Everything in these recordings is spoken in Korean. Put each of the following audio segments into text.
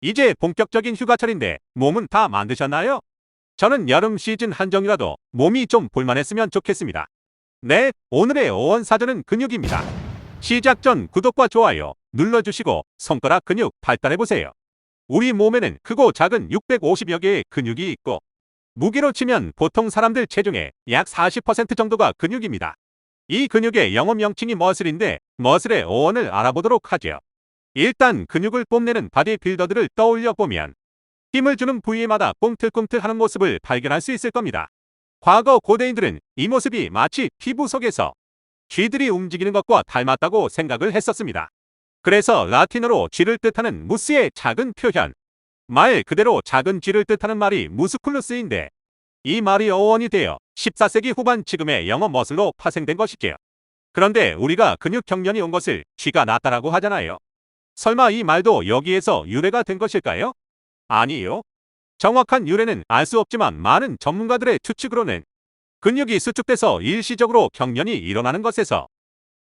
이제 본격적인 휴가철인데 몸은 다 만드셨나요? 저는 여름 시즌 한정이라도 몸이 좀 볼만했으면 좋겠습니다. 네, 오늘의 어원 사전은 근육입니다. 시작 전 구독과 좋아요 눌러주시고 손가락 근육 발달해보세요. 우리 몸에는 크고 작은 650여 개의 근육이 있고 무게로 치면 보통 사람들 체중의 약 40% 정도가 근육입니다. 이 근육의 영어 명칭이 머슬인데 머슬의 어원을 알아보도록 하죠. 일단 근육을 뽐내는 바디빌더들을 떠올려 보면 힘을 주는 부위마다 꿈틀꿈틀하는 모습을 발견할 수 있을 겁니다. 과거 고대인들은 이 모습이 마치 피부 속에서 쥐들이 움직이는 것과 닮았다고 생각을 했었습니다. 그래서 라틴어로 쥐를 뜻하는 무스의 작은 표현, 말 그대로 작은 쥐를 뜻하는 말이 무스쿨루스인데 이 말이 어원이 되어 14세기 후반 지금의 영어 머슬로 파생된 것이지요. 그런데 우리가 근육 경련이 온 것을 쥐가 낫다라고 하잖아요. 설마 이 말도 여기에서 유래가 된 것일까요? 아니요. 정확한 유래는 알 수 없지만 많은 전문가들의 추측으로는 근육이 수축돼서 일시적으로 경련이 일어나는 것에서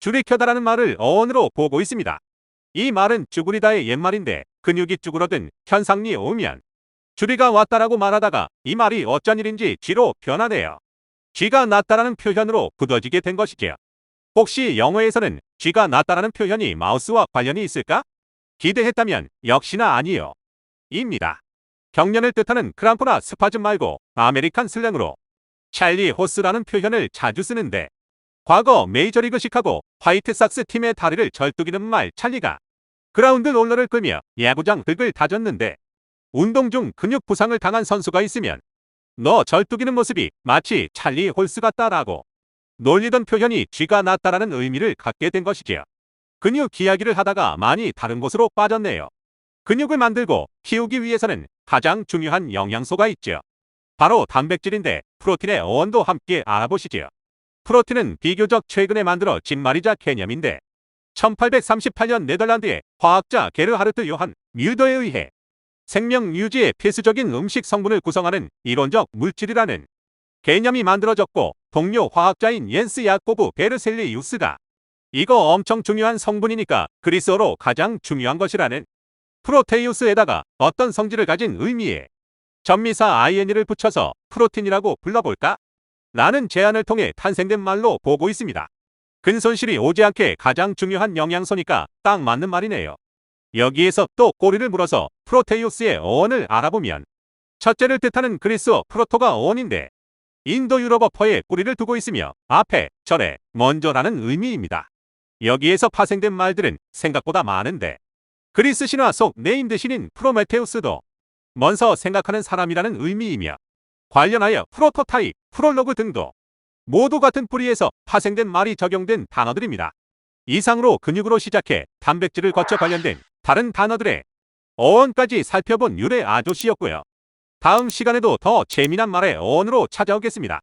줄이 켜다라는 말을 어원으로 보고 있습니다. 이 말은 쭈구리다의 옛말인데 근육이 쭈그러든 현상이 오면 줄이가 왔다라고 말하다가 이 말이 어쩐 일인지 쥐로 변하네요. 쥐가 낫다라는 표현으로 굳어지게 된 것이지요. 혹시 영어에서는 쥐가 낫다라는 표현이 마우스와 관련이 있을까? 기대했다면 역시나 아니요. 입니다. 경련을 뜻하는 크람프나 스파즘 말고 아메리칸 슬랭으로 찰리 호스라는 표현을 자주 쓰는데 과거 메이저리그 시카고 화이트삭스 팀의 다리를 절뚝이는 말 찰리가 그라운드 롤러를 끌며 야구장 흙을 다졌는데 운동 중 근육 부상을 당한 선수가 있으면 너 절뚝이는 모습이 마치 찰리 홀스 같다라고 놀리던 표현이 쥐가 낫다라는 의미를 갖게 된 것이지요. 근육 이야기를 하다가 많이 다른 곳으로 빠졌네요. 근육을 만들고 키우기 위해서는 가장 중요한 영양소가 있죠. 바로 단백질인데 프로틴의 어원도 함께 알아보시지요. 프로틴은 비교적 최근에 만들어진 말이자 개념인데 1838년 네덜란드의 화학자 게르하르트 요한 뮬더에 의해 생명 유지의 필수적인 음식 성분을 구성하는 이론적 물질이라는 개념이 만들어졌고 동료 화학자인 옌스 야코브 베르셀리우스가 이거 엄청 중요한 성분이니까 그리스어로 가장 중요한 것이라는 프로테이우스에다가 어떤 성질을 가진 의미의 전미사 IN을 붙여서 프로틴이라고 불러볼까? 라는 제안을 통해 탄생된 말로 보고 있습니다. 근손실이 오지 않게 가장 중요한 영양소니까 딱 맞는 말이네요. 여기에서 또 꼬리를 물어서 프로테이우스의 어원을 알아보면 첫째를 뜻하는 그리스어 프로토가 어원인데 인도 유럽어퍼에 뿌리를 두고 있으며 앞에, 전에, 먼저라는 의미입니다. 여기에서 파생된 말들은 생각보다 많은데 그리스 신화 속 네임드 신인 프로메테우스도 먼저 생각하는 사람이라는 의미이며 관련하여 프로토타입, 프롤로그 등도 모두 같은 뿌리에서 파생된 말이 적용된 단어들입니다. 이상으로 근육으로 시작해 단백질을 거쳐 관련된 다른 단어들의 어원까지 살펴본 유래 아저씨였고요. 다음 시간에도 더 재미난 말의 어원으로 찾아오겠습니다.